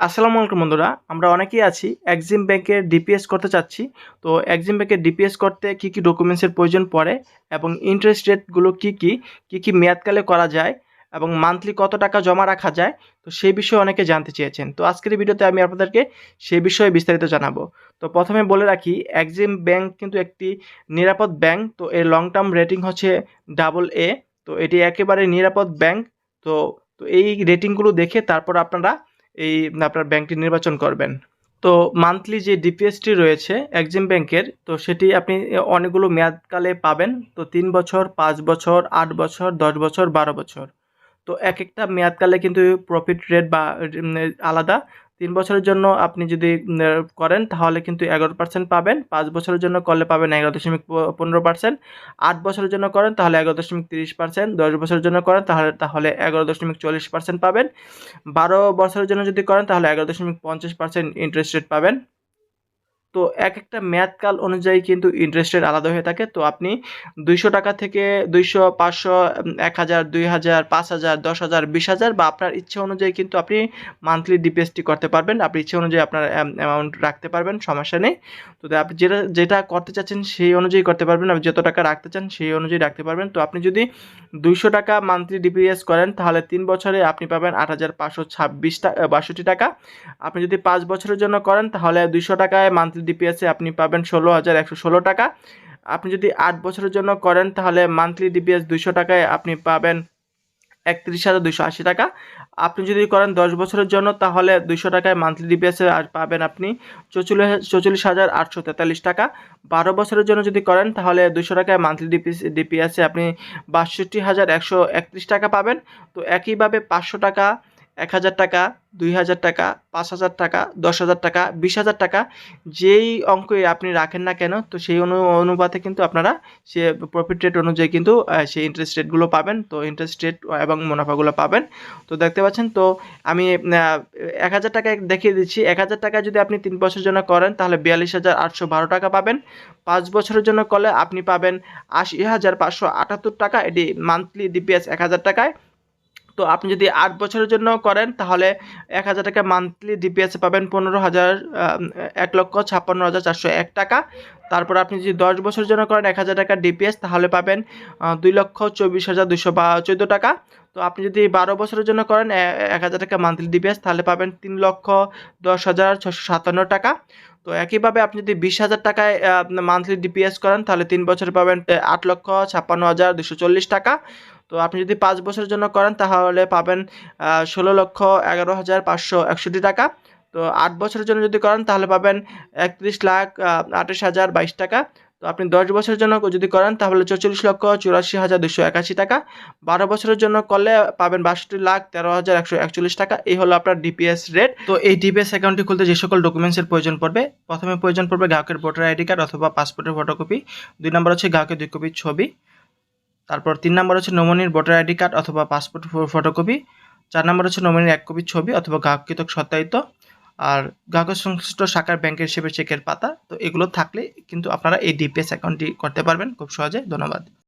আসসালামু আলাইকুম বন্ধুরা, আমরা অনেকেই আছি এক্সিম ব্যাংকের ডিপিএস করতে চাচ্ছি। তো এক্সিম ব্যাংকের ডিপিএস করতে কি কি ডকুমেন্টসের প্রয়োজন পড়ে এবং ইন্টারেস্ট রেটগুলো কি কি কি কি মেয়াদকালে করা যায় এবং মান্থলি কত টাকা জমা রাখা যায়, তো সেই বিষয়ে অনেকে জানতে চেয়েছেন। তো আজকের ভিডিওতে আমি আপনাদেরকে সেই বিষয়ে বিস্তারিত জানাব। তো প্রথমে বলে রাখি এক্সিম ব্যাংক কিন্তু একটি নিরাপদ ব্যাংক তো এর লং টার্ম রেটিং হচ্ছে ডাবল এ তো এটি একেবারে নিরাপদ ব্যাংক তো তো এই রেটিংগুলো দেখে তারপর আপনারা এই আপনার ব্যাংকটি নির্বাচন করবেন। তো মান্থলি যে ডিপিএসটি রয়েছে এক্সিম ব্যাংকের তো সেটি আপনি অনেকগুলো মেয়াদকালে পাবেন। তো তিন বছর, পাঁচ বছর, আট বছর, দশ বছর, বারো বছর। তো এক একটা মেয়াদকালে কিন্তু প্রফিট রেট বা আলাদা। তিন বছরের জন্য আপনি যদি করেন, তাহলে কিন্তু এগারো পার্সেন্ট পাবেন। পাঁচ বছরের জন্য করলে পাবেন এগারো দশমিক পনেরো পার্সেন্ট আট বছরের জন্য করেন, তাহলে এগারো দশমিক তিরিশ পার্সেন্ট দশ বছরের জন্য করেন, তাহলে তাহলে এগারো দশমিক চল্লিশ পার্সেন্ট পাবেন। বারো বছরের জন্য যদি করেন, তাহলে এগারো দশমিক পঞ্চাশ পার্সেন্ট ইন্টারেস্ট রেট পাবেন। তো এক একটা মেয়াদকাল অনুযায়ী কিন্তু ইন্টারেস্ট রেট আলাদা হয়ে থাকে। তো আপনি দুইশো টাকা থেকে দুইশো, পাঁচশো এক হাজার, দুই হাজার, পাঁচ হাজার, দশ হাজার, বিশ হাজার বা আপনার ইচ্ছে অনুযায়ী কিন্তু আপনি মান্থলি ডিপিএসটি করতে পারবেন। আপনি ইচ্ছে অনুযায়ী আপনার অ্যামাউন্ট রাখতে পারবেন, সমস্যা নেই। তো আপনি যেটা যেটা করতে চাচ্ছেন সেই অনুযায়ী করতে পারবেন। আপনি যত টাকা রাখতে চান সেই অনুযায়ী রাখতে পারবেন। তো আপনি যদি দুইশো টাকা মান্থলি ডিপিএস করেন তাহলে তিন বছরে আপনি পাবেন আট হাজার পাঁচশো ছাব্বিশ টাকা বাষট্টি টাকা। আপনি যদি পাঁচ বছরের জন্য করেন তাহলে দুইশো টাকায় মান্থলি ডিপিএসে আপনি পাবেন ষোলো হাজার একশো ষোলো টাকা। আপনি যদি আট বছরের জন্য করেন, তাহলে মান্থলি ডিপিএস দুইশো টাকায় আপনি পাবেন একত্রিশ হাজার দুইশো আশি টাকা। আপনি যদি করেন দশ বছরের জন্য, তাহলে দুইশো টাকায় মান্থলি ডিপিএসে আর পাবেন আপনি চৌচল্লিশ চৌচল্লিশ হাজার আটশো তেতাল্লিশ টাকা। বারো বছরের জন্য যদি করেন, তাহলে দুইশো টাকায় মান্থলি ডিপিএস ডিপিএসে আপনি বাষট্টি হাজার একশো একত্রিশ টাকা পাবেন। তো একইভাবে পাঁচশো টাকা এক হাজার টাকা, দুই হাজার টাকা, পাঁচ হাজার টাকা, দশ হাজার টাকা, বিশ হাজার টাকা, যেই অঙ্কে আপনি রাখেন না কেন, তো সেই অনু, অনুপাতে কিন্তু আপনারা সে প্রফিট রেট অনুযায়ী কিন্তু সেই ইন্টারেস্ট রেটগুলো পাবেন। তো ইন্টারেস্ট রেট এবং মুনাফাগুলো পাবেন। তো দেখতে পাচ্ছেন, তো আমি এক হাজার টাকায় দেখিয়ে দিচ্ছি। এক হাজার টাকা যদি আপনি তিন বছরের জন্য করেন, তাহলে বিয়াল্লিশ হাজার আটশো বারো টাকা পাবেন। পাঁচ বছরের জন্য করলে আপনি পাবেন আশি হাজার পাঁচশো আটাত্তর টাকা। এটি মান্থলি ডিপিএস এক হাজার টাকায়। তো আপনি যদি আট বছরের জন্য করেন, তাহলে এক হাজার টাকা মান্থলি ডিপিএসে পাবেন পনেরো হাজার এক লক্ষ ছাপ্পান্ন হাজার চারশো এক টাকা। তারপর আপনি যদি দশ বছরের জন্য করেন এক হাজার টাকা ডিপিএস তাহলে পাবেন দুই লক্ষ চব্বিশ হাজার দুশো বা চোদ্দ টাকা। তো আপনি যদি বারো বছরের জন্য করেন এক হাজার টাকা মান্থলি ডিপিএস তাহলে পাবেন তিন লক্ষ দশ হাজার ছশো সাতান্ন টাকা। তো একইভাবে আপনি যদি বিশ হাজার টাকায় মান্থলি ডিপিএস করেন, তাহলে তিন বছর পাবেন আট লক্ষ ছাপ্পান্ন হাজার দুশো চল্লিশ টাকা। তো আপনি যদি পাঁচ বছরের জন্য করেন, তাহলে পাবেন ষোলো লক্ষ এগারো হাজার পাঁচশো একষট্টি টাকা। তো আট বছরের জন্য যদি করেন, তাহলে পাবেন একত্রিশ লাখ আঠাশ হাজার বাইশ টাকা। তো আপনি দশ বছরের জন্য যদি করেন, তাহলে চৌচল্লিশ লক্ষ চুরাশি হাজার দুশো একাশি টাকা। বারো বছরের জন্য করলে পাবেন বাষট্টি লাখ তেরো হাজার একশো একচল্লিশ টাকা। এই হলো আপনার ডিপিএস রেট তো এই ডিপিএস অ্যাকাউন্টটি খুলতে যে সকল ডকুমেন্টসের প্রয়োজন পড়বে, প্রথমে প্রয়োজন পড়বে গ্রাহকের ভোটার আইডি কার্ড অথবা পাসপোর্টের ফটোকপি দুই নম্বর হচ্ছে গ্রাহকের দুই কপি ছবি, তারপর তিন নম্বর হচ্ছে নমনির ভোটার আইডি কার্ড অথবা পাসপোর্ট ফটোকপি চার নম্বর হচ্ছে নমনির এক কপি ছবি অথবা গ্রাহকৃত সত্যায়িত আর গ্রাহক সংশ্লিষ্ট শাখার ব্যাংকের হিসেবে চেকের পাতা, তো এগুলো থাকলে কিন্তু আপনারা এই ডিপিএস অ্যাকাউন্টটি করতে পারবেন। খুব সহজে। ধন্যবাদ।